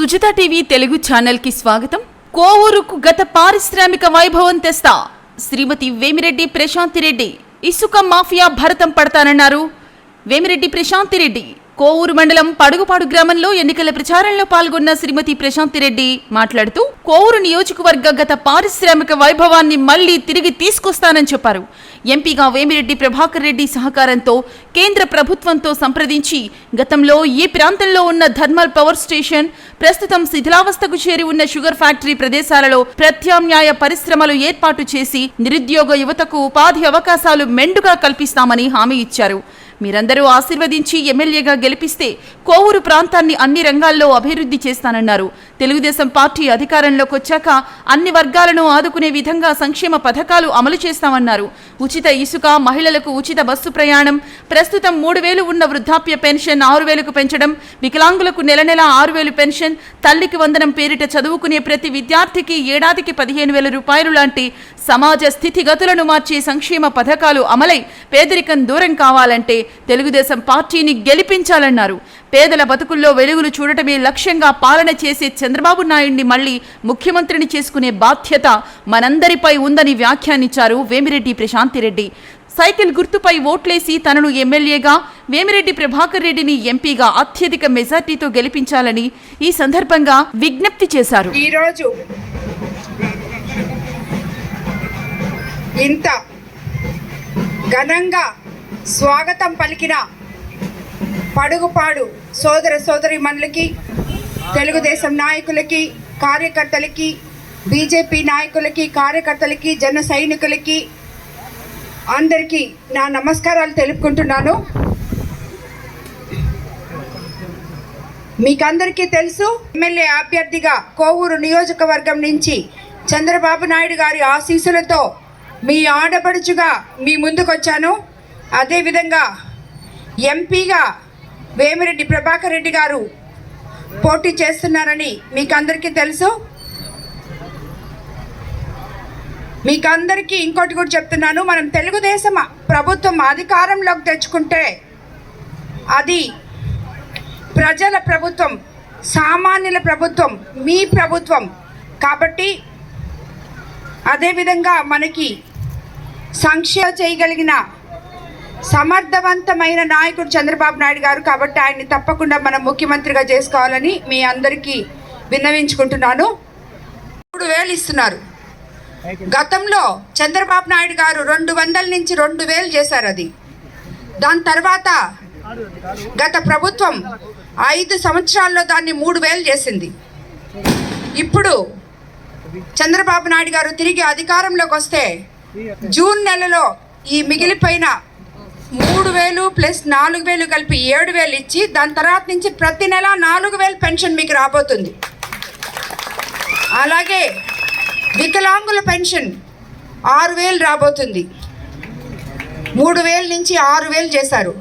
Sujitha TV Telugu ఛానల్కి స్వాగతం. కోవూరుకు గత పారిశ్రామిక వైభవం తెస్తా. శ్రీమతి వేమిరెడ్డి ప్రశాంతిరెడ్డి ఇసుక మాఫియా భరతం పడతానన్నారు. వేమిరెడ్డి ప్రశాంతిరెడ్డి కోవూరు మండలం పడుగుపాడు గ్రామంలో ఎన్నికల ప్రచారంలో పాల్గొన్న శ్రీమతి ప్రశాంతిరెడ్డి మాట్లాడుతూ కోవూరు నియోజకవర్గ గత పారిశ్రామిక వైభవాన్ని మళ్ళీ తిరిగి తీసుకొస్తానని చెప్పారు. ఎంపీగా వేమిరెడ్డి ప్రభాకర్ రెడ్డి సహకారంతో కేంద్ర ప్రభుత్వంతో సంప్రదించి గతంలో ఈ ప్రాంతంలో ఉన్న థర్మల్ పవర్ స్టేషన్ ప్రస్తుతం శిథిలావస్థకు చేరి ఉన్న షుగర్ ఫ్యాక్టరీ ప్రదేశాలలో ప్రత్యామ్నాయ పరిశ్రమలు ఏర్పాటు చేసి నిరుద్యోగ యువతకు ఉపాధి అవకాశాలు మెండుగా కల్పిస్తామని హామీ ఇచ్చారు. మీరందరూ ఆశీర్వదించి ఎమ్మెల్యేగా గెలిపిస్తే కోవూరు ప్రాంతాన్ని అన్ని రంగాల్లో అభివృద్ధి చేస్తానన్నారు. తెలుగుదేశం పార్టీ అధికారంలోకి వచ్చాక అన్ని వర్గాలను ఆదుకునే విధంగా సంక్షేమ పథకాలు అమలు చేస్తామన్నారు. ఉచిత ఇసుక మహిళలకు ఉచిత బస్సు ప్రయాణం ప్రస్తుతం మూడు వేలు ఉన్న వృద్ధాప్య పెన్షన్ ఆరు వేలకు పెంచడం వికలాంగులకు నెల నెల ఆరు వేలు పెన్షన్ తల్లికి వందనం పేరిట చదువుకునే ప్రతి విద్యార్థికి ఏడాదికి పదిహేను వేల రూపాయలు లాంటి సమాజ స్థితిగతులను మార్చే సంక్షేమ పథకాలు అమలై పేదరికం దూరం కావాలంటే తెలుగుదేశం పార్టీని గెలిపించాలన్నారు. పేదల బతుకుల్లో వెలుగులు చూడటమే లక్ష్యంగా పాలన చేసే చంద్రబాబు నాయుడిని మళ్ళీ ముఖ్యమంత్రిని చేసుకునే బాధ్యత మనందరిపై ఉందని వ్యాఖ్యానించారు వేమిరెడ్డి ప్రశాంతిరెడ్డి సైకిల్ గుర్తుపై ఓట్లేసి తనను ఎమ్మెల్యేగా వేమిరెడ్డి ప్రభాకర్ రెడ్డిని ఎంపీగా అత్యధిక మెజార్టీతో గెలిపించాలని ఈ సందర్భంగా విజ్ఞప్తి చేశారు. ఈరోజు ఇంత ఘనంగా స్వాగతం పలికిన పడుగుపాడు సోదర సోదరి మనులకి తెలుగుదేశం నాయకులకి కార్యకర్తలకి బీజేపీ నాయకులకి కార్యకర్తలకి జన సైనికులకి అందరికీ నా నమస్కారాలు తెలుపుకుంటున్నాను. మీకందరికీ తెలుసు ఎమ్మెల్యే అభ్యర్థిగా కోవూరు నియోజకవర్గం నుంచి చంద్రబాబు నాయుడు గారి ఆశీస్సులతో మీ ఆడపడుచుగా మీ ముందుకొచ్చాను. అదేవిధంగా ఎంపీగా వేమిరెడ్డి ప్రభాకర్ రెడ్డి గారు పోటీ చేస్తున్నారని మీకు అందరికీ తెలుసు. మీకు అందరికీ ఇంకోటి కూడా చెప్తున్నాను. మనం తెలుగుదేశం ప్రభుత్వం అధికారంలోకి తెచ్చుకుంటే అది ప్రజల ప్రభుత్వం సామాన్యుల ప్రభుత్వం మీ ప్రభుత్వం. కాబట్టి అదేవిధంగా మనకి సంక్షేమ చేయగలిగిన సమర్థవంతమైన నాయకుడు చంద్రబాబు నాయుడు గారు కాబట్టి ఆయన్ని తప్పకుండా మనం ముఖ్యమంత్రిగా చేసుకోవాలని మీ అందరికీ విన్నవించుకుంటున్నాను. మూడు వేలు ఇస్తున్నారు. గతంలో చంద్రబాబు నాయుడు గారు రెండు వందల నుంచి రెండు వేలు చేశారు అది. దాని తర్వాత గత ప్రభుత్వం ఐదు సంవత్సరాల్లో దాన్ని మూడు వేలు చేసింది. ఇప్పుడు చంద్రబాబు నాయుడు గారు తిరిగి అధికారంలోకి వస్తే జూన్ నెలలో ఈ మిగిలిపోయిన మూడు వేలు ప్లస్ నాలుగు వేలు కలిపి ఏడు వేలు ఇచ్చి దాని తర్వాత నుంచి ప్రతి నెల నాలుగు వేలు పెన్షన్ మీకు రాబోతుంది. అలాగే వికలాంగుల పెన్షన్ ఆరు వేలు రాబోతుంది. మూడు వేల నుంచి ఆరు వేలు చేశారు.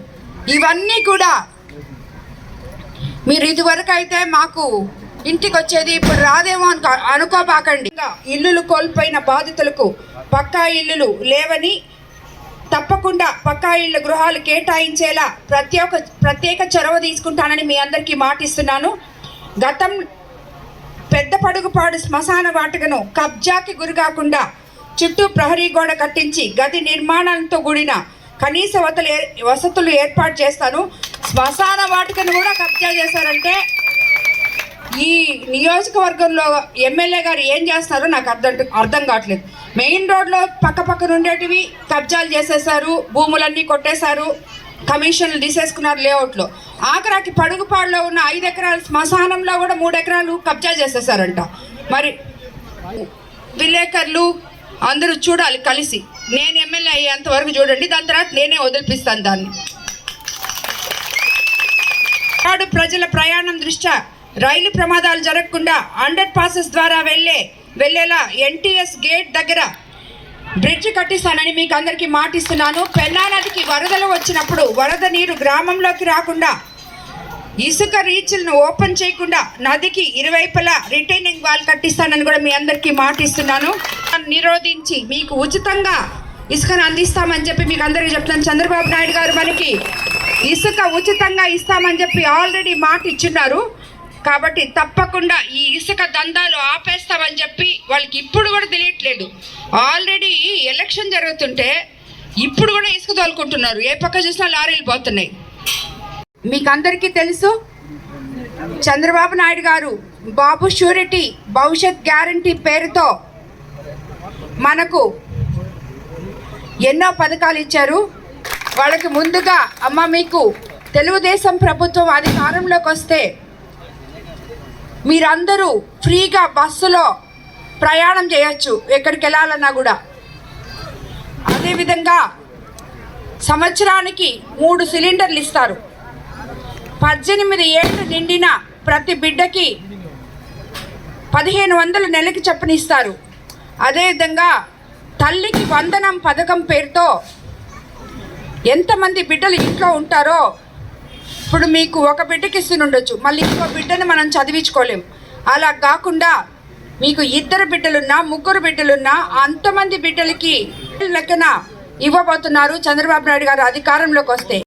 ఇవన్నీ కూడా మీరు ఇదివరకు అయితే మాకు ఇంటికి వచ్చేది ఇప్పుడు రాదేమో అనుకో అనుకోబాకండి. ఇంకా ఇల్లులు కోల్పోయిన బాధితులకు పక్కా ఇల్లులు లేవని తప్పకుండా పక్కా ఇళ్ళ గృహాలు కేటాయించేలా ప్రత్యేక ప్రత్యేక చొరవ తీసుకుంటానని మీ అందరికీ మాటిస్తున్నాను. గతం పెద్ద పడుగుపాడు శ్మశాన వాటికను కబ్జాకి గురి కాకుండా చుట్టూ ప్రహరీ గోడ కట్టించి గది నిర్మాణంతో కూడిన కనీస వతలు వసతులు ఏర్పాటు చేస్తాను. శ్మశాన వాటికను కూడా కబ్జా చేశారంటే ఈ నియోజకవర్గంలో ఎమ్మెల్యే గారు ఏం చేస్తారో నాకు అర్థం అర్థం కావట్లేదు. మెయిన్ రోడ్లో పక్క పక్కన ఉండేటివి కబ్జాలు చేసేసారు భూములన్నీ కొట్టేశారు కమిషన్లు తీసేసుకున్నారు లేఅవుట్లో. ఆఖరాకి పడుగుపాడులో ఉన్న ఐదు ఎకరాల శ్మశానంలో కూడా మూడు ఎకరాలు కబ్జా చేసేసారంట మరి విలేకరులు అందరూ చూడాలి కలిసి. నేను ఎమ్మెల్యే అయ్యేంత వరకు చూడండి దాని తర్వాత నేనే వదిలిపిస్తాను దాన్ని. ప్రజల ప్రయాణం దృష్ట్యా రైలు ప్రమాదాలు జరగకుండా అండర్ పాసెస్ ద్వారా వెళ్ళే వెళ్ళేలా ఎన్టీఎస్ గేట్ దగ్గర బ్రిడ్జ్ కట్టిస్తానని మీకు అందరికీ మాటిస్తున్నాను. పెన్నా నదికి వరదలు వచ్చినప్పుడు వరద నీరు గ్రామంలోకి రాకుండా ఇసుక రీచ్లను ఓపెన్ చేయకుండా నదికి ఇరువైపులా రిటైనింగ్ వాల్ కట్టిస్తానని కూడా మీ అందరికీ మాటిస్తున్నాను. నిరోధించి మీకు ఉచితంగా ఇసుకను అందిస్తామని చెప్పి మీకు అందరికీ చెప్తున్నాను. చంద్రబాబు నాయుడు గారు మనకి ఇసుక ఉచితంగా ఇస్తామని చెప్పి ఆల్రెడీ మాట ఇచ్చున్నారు కాబట్టి తప్పకుండా ఈ ఇసుక దందాలు ఆపేస్తామని చెప్పి వాళ్ళకి ఇప్పుడు కూడా తెలియట్లేదు. ఆల్రెడీ ఎలక్షన్ జరుగుతుంటే ఇప్పుడు కూడా ఇసుక తోలుకుంటున్నారు. ఏ పక్క చూసినా లారీలు పోతున్నాయి. మీకు అందరికీ తెలుసు చంద్రబాబు నాయుడు గారు బాబు షూరిటీ భవిష్యత్ గ్యారంటీ పేరుతో మనకు ఎన్నో పథకాలు ఇచ్చారు. వాళ్ళకి ముందుగా అమ్మ మీకు తెలుగుదేశం ప్రభుత్వం అధికారంలోకి వస్తే మీరందరూ ఫ్రీగా బస్సులో ప్రయాణం చేయొచ్చు ఎక్కడికి వెళ్ళాలన్నా కూడా. అదేవిధంగా సంవత్సరానికి మూడు సిలిండర్లు ఇస్తారు. పద్దెనిమిది ఏళ్ళు నిండిన ప్రతి బిడ్డకి పదిహేను వందల నెలకి చెప్పనిస్తారు అదేవిధంగా తల్లికి వందనం పథకం పేరుతో ఎంతమంది బిడ్డలు ఇంట్లో ఉంటారో ఇప్పుడు మీకు ఒక బిడ్డకి ఇస్తుండొచ్చు మళ్ళీ ఇంకో బిడ్డను మనం చదివించుకోలేం. అలా కాకుండా మీకు ఇద్దరు బిడ్డలున్నా ముగ్గురు బిడ్డలున్నా అంతమంది బిడ్డలకి లెక్కన ఇవ్వబోతున్నారు చంద్రబాబు నాయుడు గారు అధికారంలోకి వస్తే.